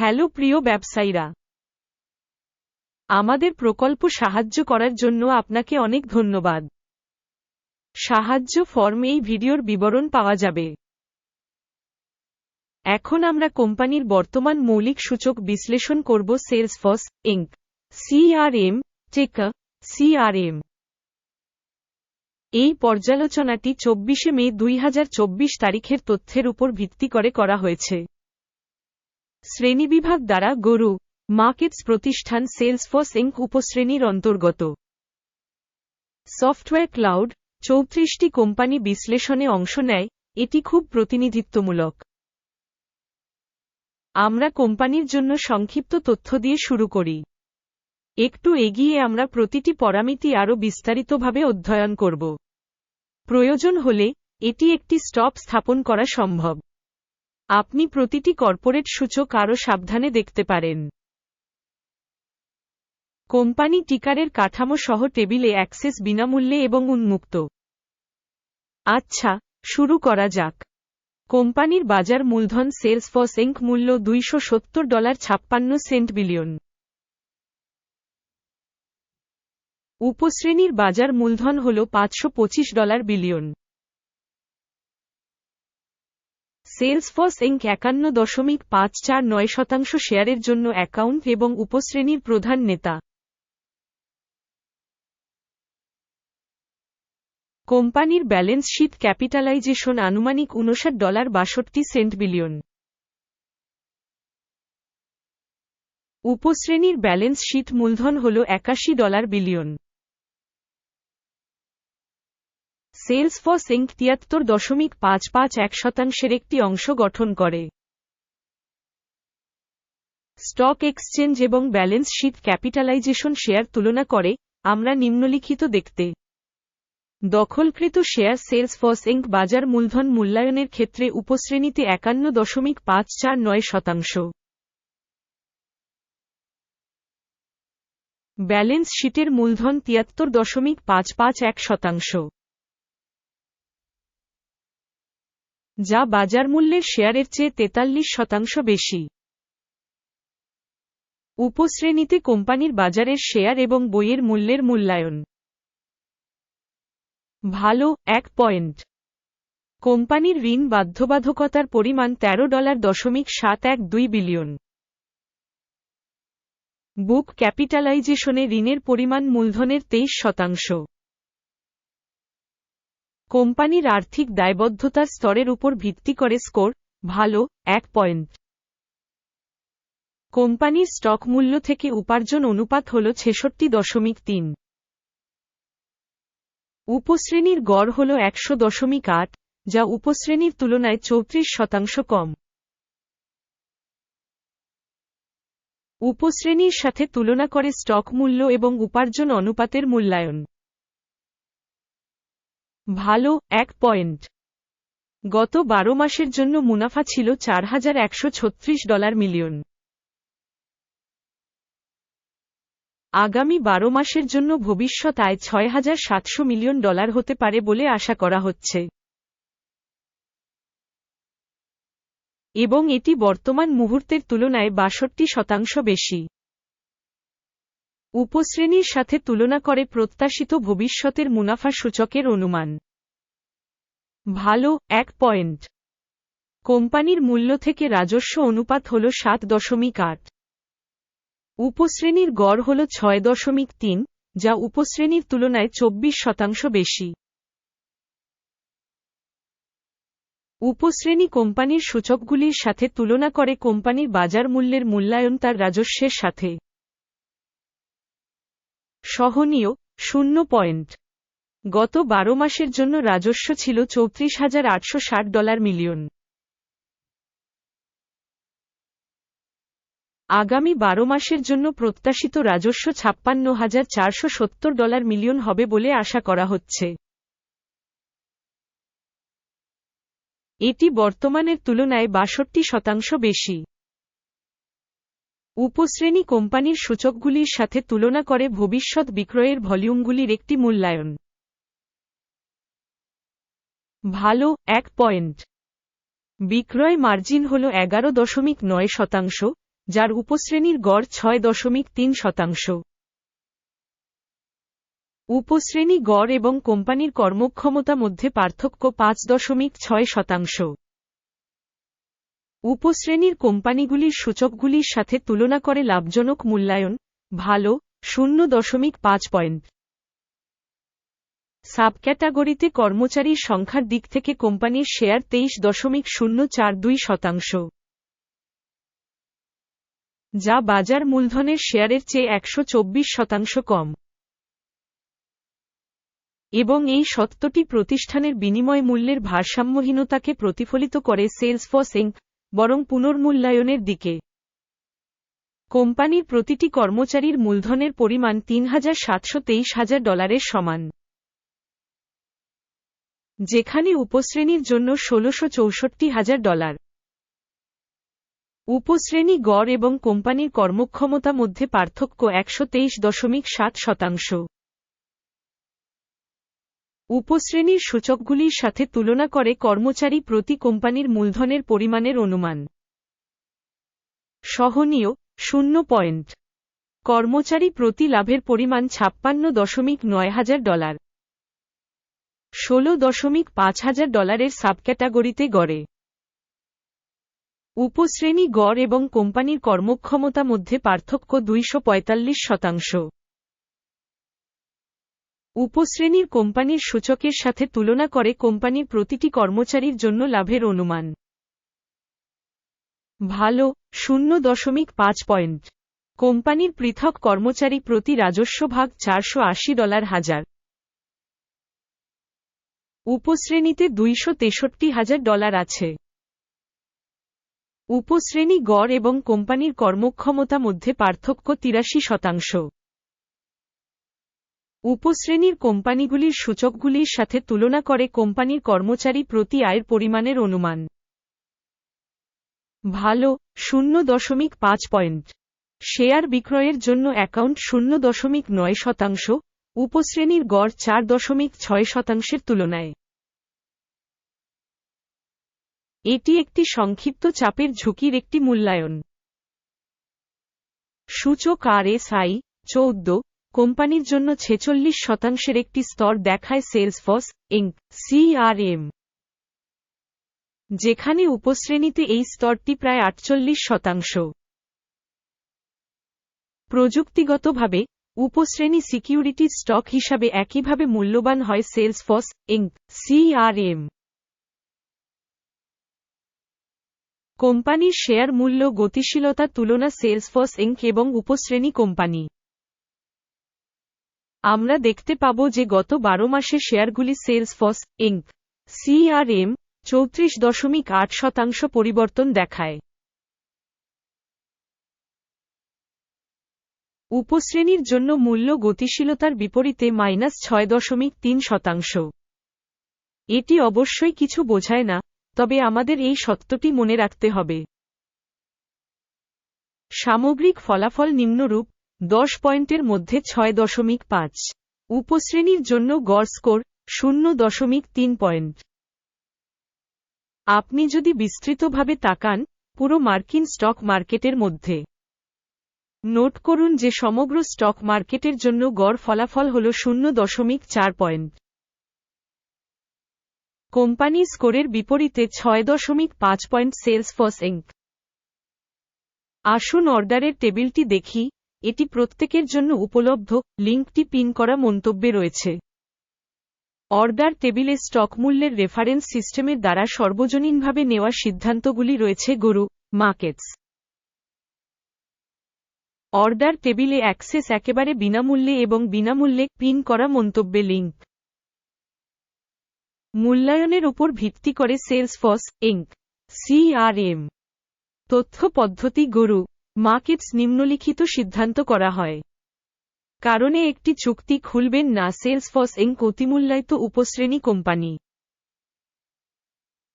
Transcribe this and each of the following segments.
Hello প্রিয় ব্যবসায়ীরা। আমাদের প্রকল্প সাহায্য করার জন্য আপনাকে অনেক ধন্যবাদ। সাহায্য ফর্ম এই ভিডিওর বিবরণ পাওয়া যাবে। এখন আমরা কোম্পানির বর্তমান মৌলিক সূচক বিশ্লেষণ করব সেলস সেলসফস ইঙ্ক সিআরএম টেকা সিআরএম এই পর্যালোচনাটি চব্বিশে মে দুই হাজার চব্বিশ তারিখের তথ্যের উপর ভিত্তি করে করা হয়েছে। শ্রেণীবিভাগ দ্বারা গরু, মার্কেটস প্রতিষ্ঠান সেলসফস ইঙ্ক উপশ্রেণীর অন্তর্গত। সফটওয়্যার ক্লাউড, চৌত্রিশটি কোম্পানি বিশ্লেষণে অংশ নেয়, এটি খুব প্রতিনিধিত্বমূলক। আমরা কোম্পানির জন্য সংক্ষিপ্ত তথ্য দিয়ে শুরু করি। একটু এগিয়ে আমরা প্রতিটি পরামিতি আরও বিস্তারিতভাবে অধ্যয়ন করব। প্রয়োজন হলে, এটি একটি স্টপ স্থাপন করা সম্ভব। আপনি প্রতিটি কর্পোরেট সূচক আরও সাবধানে দেখতে পারেন। কোম্পানি টিকারের কাঠামো সহ টেবিলে অ্যাক্সেস বিনামূল্যে এবং উন্মুক্ত। আচ্ছা শুরু করা যাক। কোম্পানির বাজার মূলধন সেলস ফস এঙ্ক মূল্য দুইশো সত্তর ডলার ছাপ্পান্ন সেন্ট বিলিয়ন। উপশ্রেণীর বাজার মূলধন হল পাঁচশো পঁচিশ ডলার বিলিয়ন। সেলসফস ইঙ্ক একান্ন দশমিক পাঁচ চার নয় শতাংশ শেয়ারের জন্য অ্যাকাউন্ট এবং উপশ্রেণীর প্রধান নেতা। কোম্পানির ব্যালেন্স শীট ক্যাপিটালাইজেশন আনুমানিক উনষাট ডলার বাষট্টি সেন্ট বিলিয়ন। উপশ্রেণীর ব্যালেন্স শীট মূলধন হল একাশি dollar billion. Salesforce Inc তিয়াত্তর দশমিক পাঁচ পাঁচ এক শতাংশের একটি অংশ গঠন করে। স্টক এক্সচেঞ্জ এবং ব্যালেন্স শীট ক্যাপিটালাইজেশন শেয়ার তুলনা করে, আমরা নিম্নলিখিত দেখতে। দখলকৃত শেয়ার সেলস ফস ইঙ্ক বাজার মূলধন মূল্যায়নের ক্ষেত্রে উপশ্রেণীতে একান্ন দশমিক পাঁচ চার নয় শতাংশ। ব্যালেন্স শীটের মূলধন তিয়াত্তর দশমিক পাঁচ পাঁচ এক শতাংশ। যা বাজার মূল্যের শেয়ারের চেয়ে তেতাল্লিশ শতাংশ বেশি। উপশ্রেণীতে কোম্পানির বাজারের শেয়ার এবং বইয়ের মূল্যের মূল্যায়ন। ভালো, এক পয়েন্ট। কোম্পানির ঋণ বাধ্যবাধকতার পরিমাণ তেরো ডলার দশমিক সাত এক দুই বিলিয়ন। বুক ক্যাপিটালাইজেশনে ঋণের পরিমাণ মূলধনের তেইশ শতাংশ। কোম্পানির আর্থিক দায়বদ্ধতার স্তরের উপর ভিত্তি করে স্কোর, ভালো, এক পয়েন্ট। কোম্পানির স্টক মূল্য থেকে উপার্জন অনুপাত হল ছেষট্টি দশমিক তিন। উপশ্রেণীর গড় হল একশো দশমিক আট, যা উপশ্রেণীর তুলনায় চৌত্রিশ শতাংশ কম। উপশ্রেণীর সাথে তুলনা করে স্টক মূল্য এবং উপার্জন অনুপাতের মূল্যায়ন। ভালো, এক পয়েন্ট। গত বারো মাসের জন্য মুনাফা ছিল চার হাজার একশো ছত্রিশ ডলার মিলিয়ন। আগামী বারো মাসের জন্য ভবিষ্যৎ আয় ছয় হাজার সাতশো মিলিয়ন ডলার হতে পারে বলে আশা করা হচ্ছে। এবং এটি বর্তমান মুহূর্তের তুলনায় বাষট্টি শতাংশ বেশি। উপশ্রেণীর সাথে তুলনা করে প্রত্যাশিত ভবিষ্যতের মুনাফা সূচকের অনুমান। ভালো, এক পয়েন্ট। কোম্পানির মূল্য থেকে রাজস্ব অনুপাত হল সাত দশমিক আট। উপশ্রেণীর গড় হল ছয় দশমিক তিন, যা উপশ্রেণীর তুলনায় চব্বিশ শতাংশ বেশি। উপশ্রেণী কোম্পানির সূচকগুলির সাথে তুলনা করে কোম্পানির বাজার মূল্যের মূল্যায়ন তার রাজস্বের সাথে। সহনীয়, শূন্য পয়েন্ট। গত বারো মাসের জন্য রাজস্ব ছিল চৌত্রিশ হাজার আটশো ষাট ডলার মিলিয়ন। আগামী বারো মাসের জন্য প্রত্যাশিত রাজস্ব ছাপ্পান্ন হাজার চারশো সত্তর ডলার মিলিয়ন হবে বলে আশা করা হচ্ছে। এটি বর্তমানের তুলনায় বাষট্টি শতাংশ বেশি। উপশ্রেণী কোম্পানির সূচকগুলির সাথে তুলনা করে ভবিষ্যৎ বিক্রয়ের ভলিউমগুলির একটি মূল্যায়ন। ভালো, এক পয়েন্ট। বিক্রয় মার্জিন হল এগারো দশমিক নয় শতাংশ, যার উপশ্রেণীর গড় ছয় দশমিক তিন শতাংশ। উপশ্রেণী গড় এবং কোম্পানির কর্মক্ষমতা মধ্যে পার্থক্য পাঁচ দশমিক ছয় শতাংশ। উপশ্রেণীর কোম্পানিগুলির সূচকগুলির সাথে তুলনা করে লাভজনক মূল্যায়ন, ভালো, শূন্য দশমিক পাঁচ পয়েন্ট। সাবক্যাটাগরিতে কর্মচারীর সংখ্যার দিক থেকে কোম্পানির শেয়ার তেইশ দশমিক শূন্য চার দুই শতাংশ। যা বাজার মূলধনের শেয়ারের চেয়ে একশো চব্বিশ শতাংশ কম। এবং এই সত্যটি প্রতিষ্ঠানের বিনিময় মূল্যের ভারসাম্যহীনতাকে প্রতিফলিত করে সেলসফস ইঙ্ক বরং পুনর্মূল্যায়নের দিকে। কোম্পানির প্রতিটি কর্মচারীর মূলধনের পরিমাণ তিন হাজার সাতশো তেইশ হাজার ডলারের সমান। যেখানে উপশ্রেণীর জন্য ষোলশো চৌষট্টি হাজার ডলার। উপশ্রেণী গড় এবং কোম্পানির কর্মক্ষমতা মধ্যে পার্থক্য একশো তেইশ দশমিক সাত শতাংশ। উপশ্রেণীর সূচকগুলির সাথে তুলনা করে কর্মচারী প্রতি কোম্পানির মূলধনের পরিমাণের অনুমান। সহনীয়, শূন্য পয়েন্ট। কর্মচারী প্রতি লাভের পরিমাণ ছাপ্পান্ন দশমিক নয় হাজার ডলার। ষোলো দশমিক পাঁচ হাজার ডলারের সাবক্যাটাগরিতে গড়ে। উপশ্রেণী গড় এবং কোম্পানির কর্মক্ষমতা মধ্যে পার্থক্য দুইশ পঁয়তাল্লিশ শতাংশ। উপশ্রেণীর কোম্পানির সূচকের সাথে তুলনা করে কোম্পানির প্রতিটি কর্মচারীর জন্য লাভের অনুমান। ভালো, শূন্য দশমিক পাঁচ পয়েন্ট। কোম্পানির পৃথক কর্মচারী প্রতি রাজস্ব ভাগ চারশো আশি ডলার হাজার। উপশ্রেণীতে দুইশো তেষট্টি হাজার ডলার আছে। উপশ্রেণী গড় এবং কোম্পানির কর্মক্ষমতা মধ্যে পার্থক্য তিরাশি শতাংশ। উপশ্রেণীর কোম্পানিগুলির সূচকগুলির সাথে তুলনা করে কোম্পানির কর্মচারী প্রতি আয়ের পরিমাণের অনুমান। ভালো, শূন্য দশমিক পাঁচ পয়েন্ট। শেয়ার বিক্রয়ের জন্য অ্যাকাউন্ট শূন্য দশমিক নয় শতাংশ, উপশ্রেণীর গড় চার দশমিক ছয় শতাংশের তুলনায়। এটি একটি সংক্ষিপ্ত চাপের ঝুঁকির একটি মূল্যায়ন। সূচক আর এস আই চৌদ্দ কোম্পানির জন্য ছেচল্লিশ শতাংশের একটি স্তর দেখায় সেলসফস ইঙ্ক সিআরএম যেখানে উপশ্রেণীতে এই স্তরটি প্রায় আটচল্লিশ শতাংশ। প্রযুক্তিগতভাবে, উপশ্রেণী সিকিউরিটি স্টক হিসাবে একইভাবে মূল্যবান হয় সেলসফস ইঙ্ক সিআরএম কোম্পানির শেয়ার মূল্য গতিশীলতা তুলনা সেলসফস ইঙ্ক এবং উপশ্রেণী কোম্পানি। আমরা দেখতে পাব যে গত বারো মাসে শেয়ারগুলি সেলসফস ইঙ্ক সিআরএম চৌত্রিশ দশমিক আট শতাংশ পরিবর্তন দেখায়। উপশ্রেণীর জন্য মূল্য গতিশীলতার বিপরীতে মাইনাস ছয় দশমিক তিন শতাংশ। এটি অবশ্যই কিছু বোঝায় না, তবে আমাদের এই সত্যটি মনে রাখতে হবে। সামগ্রিক ফলাফল নিম্নরূপ দশ পয়েন্টের মধ্যে ছয় দশমিক পাঁচ। উপশ্রেণীর জন্য গড় স্কোর শূন্য দশমিক তিন পয়েন্ট। আপনি যদি বিস্তৃতভাবে তাকান, পুরো মার্কিন স্টক মার্কেটের মধ্যে। নোট করুন যে সমগ্র স্টক মার্কেটের জন্য গড় ফলাফল হল শূন্য দশমিক চার পয়েন্ট। কোম্পানি স্কোরের বিপরীতে ছয় দশমিক পাঁচ পয়েন্ট সেলস ফস ইঙ্ক আসুন অর্ডারের টেবিলটি দেখি। এটি প্রত্যেকের জন্য উপলব্ধ, লিঙ্কটি পিন করা মন্তব্যে রয়েছে। অর্ডার টেবিলে স্টক মূল্যের রেফারেন্স সিস্টেমের দ্বারা সর্বজনীনভাবে নেওয়া সিদ্ধান্তগুলি রয়েছে গরু, মার্কেটস। অর্ডার টেবিলে অ্যাক্সেস একেবারে বিনামূল্যে এবং বিনামূল্যে পিন করা মন্তব্যে লিঙ্ক। মূল্যায়নের উপর ভিত্তি করে সেলসফস ইঙ্ক সিআরএম, তথ্য পদ্ধতি গরু মার্কেটস নিম্নলিখিত সিদ্ধান্ত করা হয়। কারণে একটি চুক্তি খুলবেন না সেলস ফস ইঙ্ক অতিমূল্যায়িত উপশ্রেণী কোম্পানি।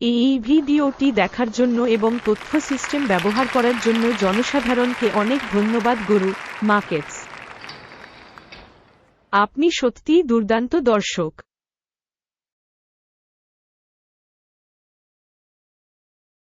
এই ভিডিওটি দেখার জন্য এবং তথ্য সিস্টেম ব্যবহার করার জন্য জনসাধারণকে অনেক ধন্যবাদ, গরু মার্কেটস আপনি সত্যিই দুর্দান্ত দর্শক।